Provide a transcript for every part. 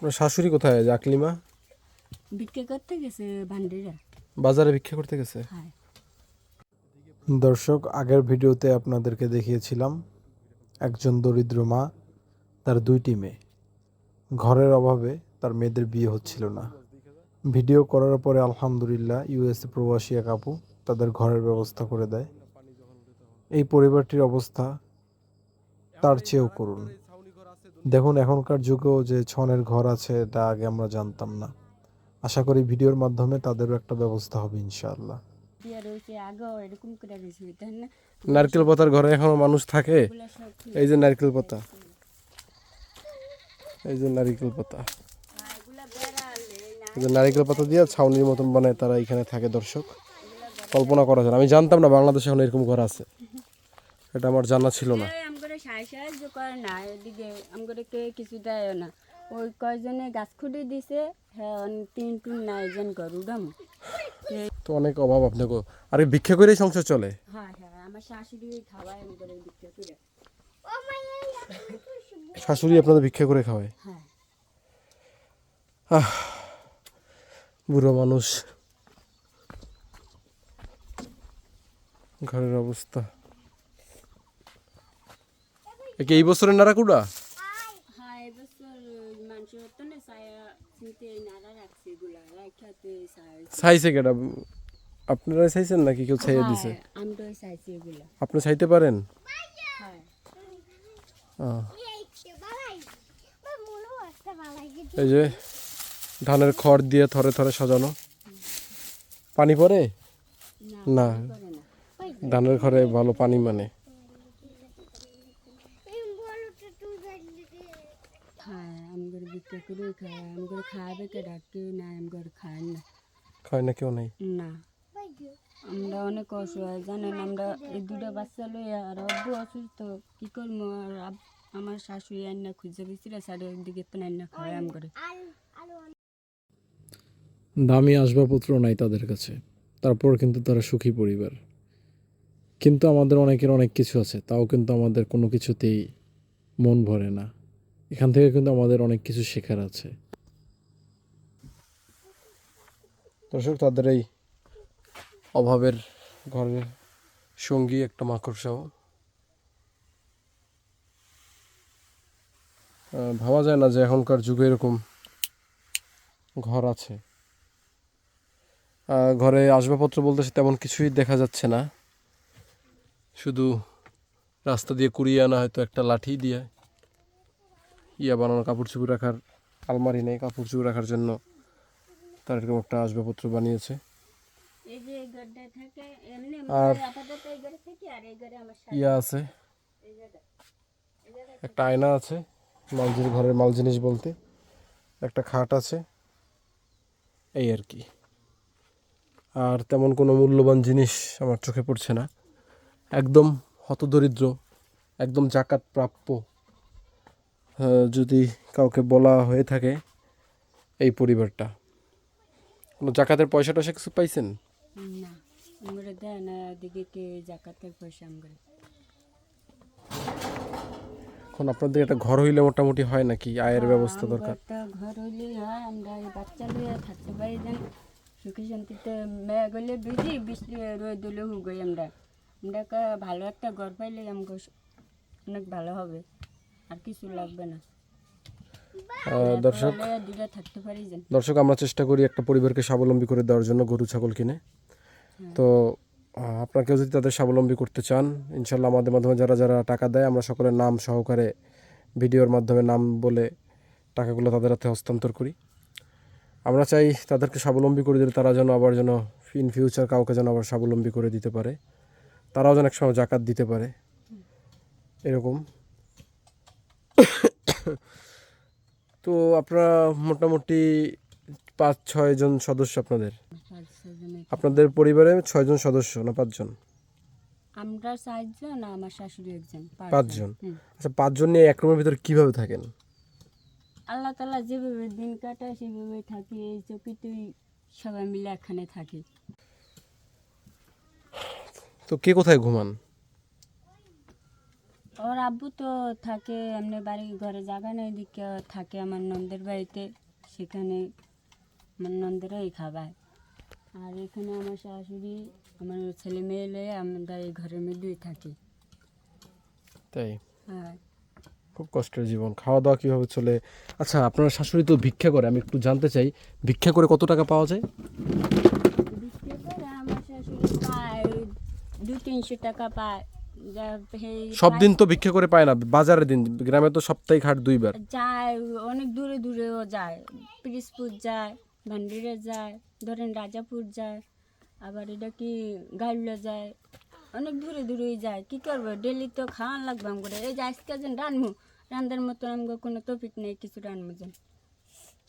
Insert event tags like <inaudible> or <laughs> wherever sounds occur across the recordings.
আপনার শাশুড়ি কোথায়? যে আকলিমা ভিক্ষে করতে গেছে ভান্ডিরা বাজারে ভিক্ষা করতে গেছে? হ্যাঁ। দর্শক আগের ভিডিওতে আপনাদেরকে দেখিয়েছিলাম একজন দরিদ্র মা তার দুইটি মেয়ে। ঘরের অভাবে তার মেয়েদের বিয়ে হচ্ছিল না। ভিডিও করার পরে আলহামদুলিল্লাহ ইউএসএ প্রবাসী এক আপু তাদের ঘরের ব্যবস্থা করে দেয়। এই পরিবারটির অবস্থা তার চেয়েও করুন দেখুন এখনকার যুগেও যে ছনের ঘর আছে এটা আগে আমরা জানতাম না। আশা করি ভিডিওর মাধ্যমে তাদেরও একটা ব্যবস্থা হবে ইনশাআল্লাহ। নারকেল পাতার ঘরে এখনও মানুষ থাকে। এই যে নারকেল পাতা। এই যে নারকেল পাতা। এই যে নারকেল পাতা দিয়ে ছাউনির মতন বানায় তারা এখানে থাকে দর্শক। কল্পনা করা যায় আমি জানতাম না বাংলাদেশে এখন এরকম ঘর আছে। এটা আমার জানা ছিল না। সাহায্য সাহায্য করে না এদিকে আমগরে কে কিছু দেয় না। ওই কয়জনে গাছ খুঁড়ে দিছে হ্যাঁ তিন টুন নাই যেন গরু দাম তো অনেক অভাব আপনাকে। আরে ভিক্ষা করেই সংসার চলে? হ্যাঁ হ্যাঁ আমার শাশুড়ি খাওয়ায় করে। শাশুড়ি আপনাদের ভিক্ষা করে খাওয়ায়? হ্যাঁ। বুড়ো মানুষ। ঘরের অবস্থা। কি এই বছরের নারাকুড়া? হ্যাঁ চাইছে কেটা আপনারা চাইছেন নাকি কেউ ছাইয়ে দিছে? চাইছি এগুলা। আপনি চাইতে পারেন? হ্যাঁ। এই যে ধানের খড় দিয়ে থরে থরে সাজানো। পানি পড়ে? না না। করে না। ধানের খড়ে ভালো পানি মানে। হ্যাঁ আমগর বিক্রি করে খায় আমগর খাবে কে ডাকে না আমগর খায় না খায় না কেউ নেই না আমরা অনেক অসহায় জানেন আমরা এই দুটো বাচ্চা লই আর আব্বু অসুস্থ কি করব আর আমার শাশুড়ি আন্না খুঁজে গেছিল সাইডের দিকে তো আন্না খায় আম করে দামি আসবাবপত্র নাই তাদের কাছে তারপর কিন্তু তারা সুখী পরিবার। কিন্তু আমাদের অনেকের অনেক কিছু আছে তাও কিন্তু আমাদের কোনো কিছুতেই মন ভরে না। এখান থেকে কিন্তু আমাদের অনেক কিছু শেখার আছে। দর্শক, তাদের এই অভাবের ঘরের সঙ্গী একটা মাকড়সাও। ভাবা যায় না যে এখনকার যুগে এরকম ঘর আছে। ঘরে আসবাবপত্র বলতে তেমন কিছুই দেখা যাচ্ছে না। শুধু রাস্তা দিয়ে কুড়িয়ে আনা হয়তো একটা লাঠি দিয়ে ইয়া বানানো কাপড় চুপড় রাখার আলমারি নেই কাপড় চুপড় রাখার জন্য তার এরকম একটা আসবাবপত্র বানিয়েছে। আর ইয়া আছে। একটা আয়না আছে মাল জিনিস ঘরের মাল জিনিস বলতে। একটা খাট আছে এই আর কি। আর তেমন কোনো মূল্যবান জিনিস আমার চোখে পড়ছে না। একদম হতদরিদ্র একদম জাকাত প্রাপ্য যদি কাউকে বলা হয়ে থাকে এই পরিবারটা। কোনো জাকাতের পয়সা টয়সা কিছু পাইছেন? না আমরা দেয় না এদিকে কে জাকাতের পয়সা আমগরে এখন আপনাদের একটা ঘর হইলে মোটামুটি হয় নাকি? আয়ের ব্যবস্থা দরকার। একটা ঘর হইলে হয় আমরা বাচ্চা লিয়ে থাকতে পারি যেন সুখী শান্তিতে মেয়ে গেলে বুঝি বৃষ্টি রোদ দিলে হুগই আমরা। আমরা ভালো একটা ঘর পাইলে আমাকে অনেক ভালো হবে। আর কিছু লাগবে না। দর্শক দর্শক আমরা চেষ্টা করি একটা পরিবারকে স্বাবলম্বী করে দেওয়ার জন্য গরু ছাগল কিনে। তো আহ, আপনাকেও যদি তাদের স্বাবলম্বী করতে চান ইনশাল্লাহ আমাদের মাধ্যমে যারা যারা টাকা দেয় আমরা সকলের নাম সহকারে ভিডিওর মাধ্যমে নাম বলে টাকাগুলো তাদের হাতে হস্তান্তর করি। আমরা চাই তাদেরকে স্বাবলম্বী করে দিলে তারা যেন আবার যেন ইন ফিউচার কাউকে যেন আবার স্বাবলম্বী করে দিতে পারে। তারাও যেন একসময় জাকাত দিতে পারে। এরকম। <laughs> তো আপনারা মোটামুটি পাঁচ ছয় জন সদস্য আপনাদের? আপনাদের পরিবারে ছয়জন সদস্য না পাঁচজন আমরা চারজন আমার শাশুড়ি একজন পাঁচজন আচ্ছা পাঁচজন নিয়ে এক রুমের ভিতরে কীভাবে থাকেন? আল্লাহ তালা যেভাবে দিন কাটায় সেভাবে থাকি। এই চকিতেই সবাই মিলে এখানে থাকি। তো কে কোথায় ঘুমান? ওর আব্বু তো থাকে এমনি বাড়ি ঘরে জায়গা নেই দিকে থাকে আমার নন্দের বাড়িতে সেখানে আমার নন্দেরাই খাবায় আর এখানে আমার শাশুড়ি আমার ছেলে মেয়ে লয়ে আমরা এই ঘরের মধ্যেই থাকি তাই হ্যাঁ খুব কষ্টের জীবন খাওয়া দাওয়া কীভাবে চলে আচ্ছা আপনার শাশুড়ি তো ভিক্ষা করে আমি একটু জানতে চাই ভিক্ষা করে কত টাকা পাওয়া যায় বিক্রি করে আমার শাশুড়ি পায় দু তিনশো টাকা পায় সব দিন তো ভিক্ষা করে পায় না বাজারের দিন গ্রামে তো সপ্তাহে হাট দুইবার। যায় অনেক দূরে দূরেও যায় পিরিসপুর যায় ভান্ডিরে যায় ধরেন রাজাপুর যায় আবার এটা কি গাইলে যায় অনেক দূরে দূরেই যায় কি করব? ডেলি তো খাওয়ান লাগবে আমগরে এই যে আজকে যেন রানবো রান্দার মতো আমগো কোনো টপিক নেই কিছু রানবো যেন।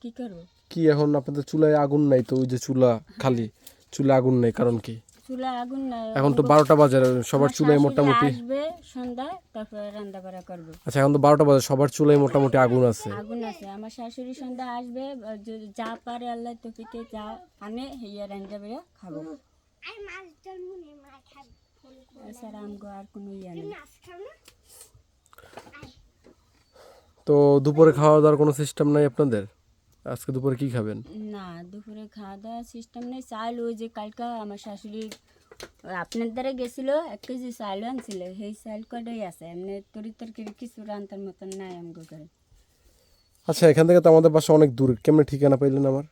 কি করব? কি এখন আপনাদের চুলায় আগুন নাই তো ওই যে চুলা খালি চুলা আগুন নাই কারণ কি? চুলা আগুন নাই এখন তো বারোটা বাজে সবার চুলায় মোটামুটি আসবে সন্ধ্যায় তারপরে রান্না বাড়া করবে। আচ্ছা এখন তো বারোটা বাজে সবার চুলায় মোটামুটি আগুন আছে। আগুন আছে। আমার শাশুড়ি সন্ধ্যা আসবে যা পারে আল্লাহ তফিকে যা আনে হেয়া রান্না বেড়ে খাব। এছাড়া আমগো আর কোনো ইয়া নেই। তো দুপুরে খাওয়া দাওয়ার কোনো সিস্টেম নাই আপনাদের? আজকে দুপুরে কি খাবেন? না দুপুরে খাওয়া দাওয়ার সিস্টেম নেই। চাল ওই যে কালকা আমার শাশুড়ি আপনার দ্বারা গেছিল এক কেজি চাল আনছিল। সেই চাল কটাই আছে? এমনি তরি তরকারি কিছু রান্তার মতন নাই আমগো ঘরে। আচ্ছা এখান থেকে তো আমাদের বাসা অনেক দূর। কেমনে ঠিকানা পাইলেন আমার?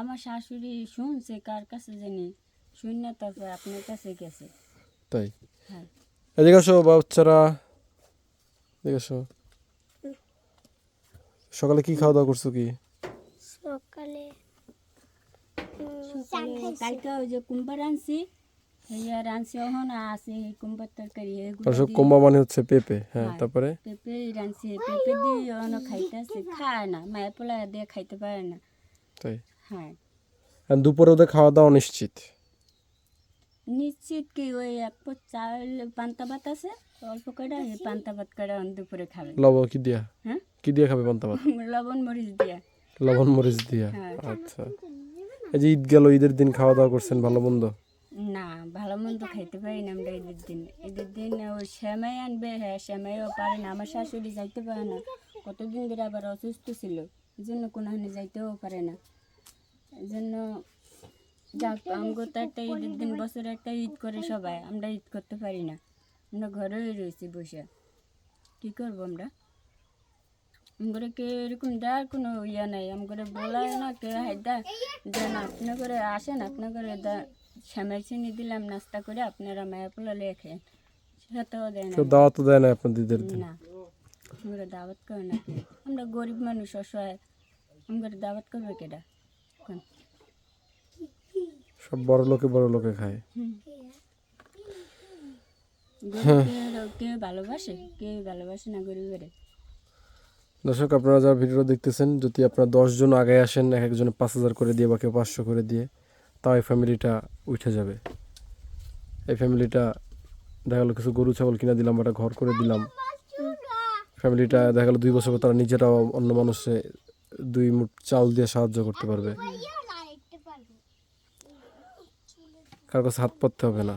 আমার শাশুড়ি শুনছে কার কাছে জানি। শুন না তারপর আপনার কাছে গেছে। তাই? হ্যাঁ। এদিকে আসো বাচ্চারা। এদিকে আসো। সকালে কি খাওয়া দাওয়া করছ কি? সকালে কালকে ওই যে কুম্বার আনছি মানে হচ্ছে পেঁপে হ্যাঁ। তারপরে? পেঁপে রানছি পেঁপে দিয়ে খাইতেছে খায় না মায়ের পোলা দিয়ে খাইতে পারে না। তাই? হ্যাঁ। আর দুপুরে ওদের খাওয়া দাওয়া নিশ্চিত? নিশ্চিত কি ওই এক পট চাল পান্তা ভাত আছে অল্প কটা এই পান্তা ভাত কটা দুপুরে খাবে। লবণ কি দিয়া? হ্যাঁ? কি দিয়ে খাবে পান্তা ভাত লবণ মরিচ দিয়া। লবণ মরিচ দিয়া? হ্যাঁ। আচ্ছা। এই যে ঈদ গেল ঈদের দিন খাওয়া দাওয়া করছেন ভালো মন্দ? না ভালো মন্দ খাইতে পারি না আমরা ঈদের দিন। ঈদের দিন ওই শ্যামাই আনবে হ্যাঁ শ্যামাইও পারে না। আমার শাশুড়ি যাইতে পারে না। কতদিন ধরে আবার অসুস্থ ছিল এই জন্য কোনোখানে যাইতেও পারে না। এই জন্য যাক আমগো তো একটা ঈদের দিন বছরে একটা ঈদ করে সবাই। আমরা ঈদ করতে পারি না। আমরা ঘরেই রয়েছি বসে। কী করব আমরা? আমগরে কে এরকম দেওয়ার কোনো ইয়ে নাই আমগরে বলায় না কে হাইদা যে না আপনি করে আসেন আপনার করে শ্যামাই চিনি দিলাম নাস্তা করে আপনারা মায়া পোলা লেখে সেটাও দেয় না কেউ দাওয়া তো দেয় না আপনাদের ঈদের না আমরা দাওয়াত করে না আমরা গরিব মানুষ অসহায়। আমরা দাওয়াত করবে কেডা? সব বড় লোকে বড় লোকে খায়। <laughs> কে ভালোবাসে? কে ভালোবাসে না গরিবের? দর্শক, আপনারা যারা ভিডিও দেখতেছেন, যদি আপনারা দশজন আগে আসেন, এক একজনে পাঁচ হাজার করে দিয়ে বা কেউ পাঁচশো করে দিয়ে, তাও এই ফ্যামিলিটা উঠে যাবে। এই ফ্যামিলিটা দেখা গেলো কিছু গরু, ছাগল কিনে দিলাম, একটা ঘর করে দিলাম। ফ্যামিলিটা দেখা গেলো দুই বছর তারা নিজেরাও অন্য মানুষে দুই মুঠ চাউল দিয়ে সাহায্য করতে পারবে। কার কাছে হাত পাততে হবে না।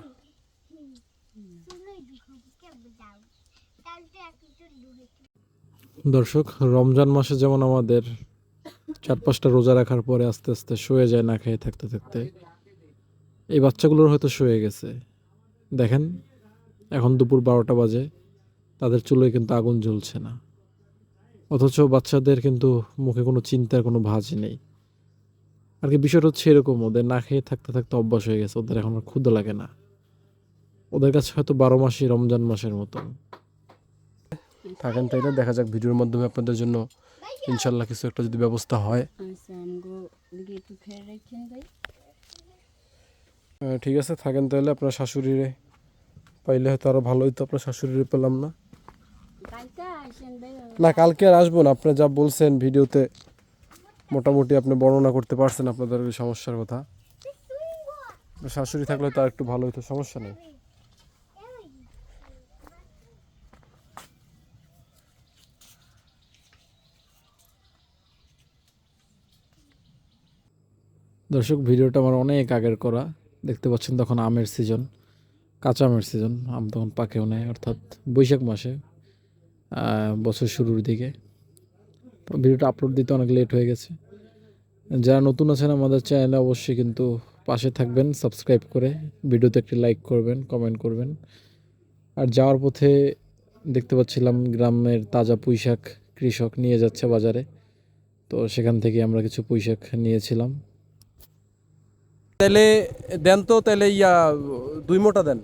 দর্শক, রমজান মাসে যেমন আমাদের চার পাঁচটা রোজা রাখার পরে আস্তে আস্তে শুয়ে যায় না খেয়ে থাকতে থাকতে, এই বাচ্চাগুলোর হয়তো শুয়ে গেছে। দেখেন, এখন দুপুর বারোটা বাজে, তাদের চুলোয় কিন্তু আগুন জ্বলছে না। অথচ বাচ্চাদের কিন্তু মুখে কোনো চিন্তার কোনো ভাঁজই নেই। আর কি বিষয়টা হচ্ছে এরকম, ওদের না খেয়ে থাকতে থাকতে অভ্যাস হয়ে গেছে, ওদের এখন আর ক্ষুদা লাগে না। ওদের কাছে হয়তো বারো মাসই রমজান মাসের মতন। থাকেন তাইলে দেখা যাক ভিডিওর মাধ্যমে আপনাদের জন্য ইনশাল্লাহ কিছু একটা যদি ব্যবস্থা হয়। ঠিক আছে থাকেন তাহলে আপনার শাশুড়িরে। পাইলে হয়তো আরও ভালো হইতো আপনার শাশুড়িরে পেলাম না। না কালকে আর আসব না আপনি যা বলছেন ভিডিওতে মোটামুটি আপনি বর্ণনা করতে পারছেন আপনাদের ওই সমস্যার কথা। শাশুড়ি থাকলে তো আর একটু ভালো হতো সমস্যা নেই। দর্শক, ভিডিওটা আমার অনেক আগের করা। দেখতে পাচ্ছেন তখন আমের সিজন কাঁচা আমের সিজন আম তখন পাকেও নেয়, অর্থাৎ বৈশাখ মাসে বছর শুরুর দিকে। তো ভিডিওটা আপলোড দিতে অনেক লেট হয়ে গেছে। যারা নতুন আছেন আমাদের চ্যানেলে অবশ্যই কিন্তু পাশে থাকবেন সাবস্ক্রাইব করে, ভিডিওতে একটি লাইক করবেন কমেন্ট করবেন। আর যাওয়ার পথে দেখতে পাচ্ছিলাম গ্রামের তাজা পুঁইশাক কৃষক নিয়ে যাচ্ছে বাজারে। তো সেখান থেকে আমরা কিছু পুঁইশাক নিয়েছিলাম। তাহলে দেন তো তাহলে ইয়া দুই মোটা দেন।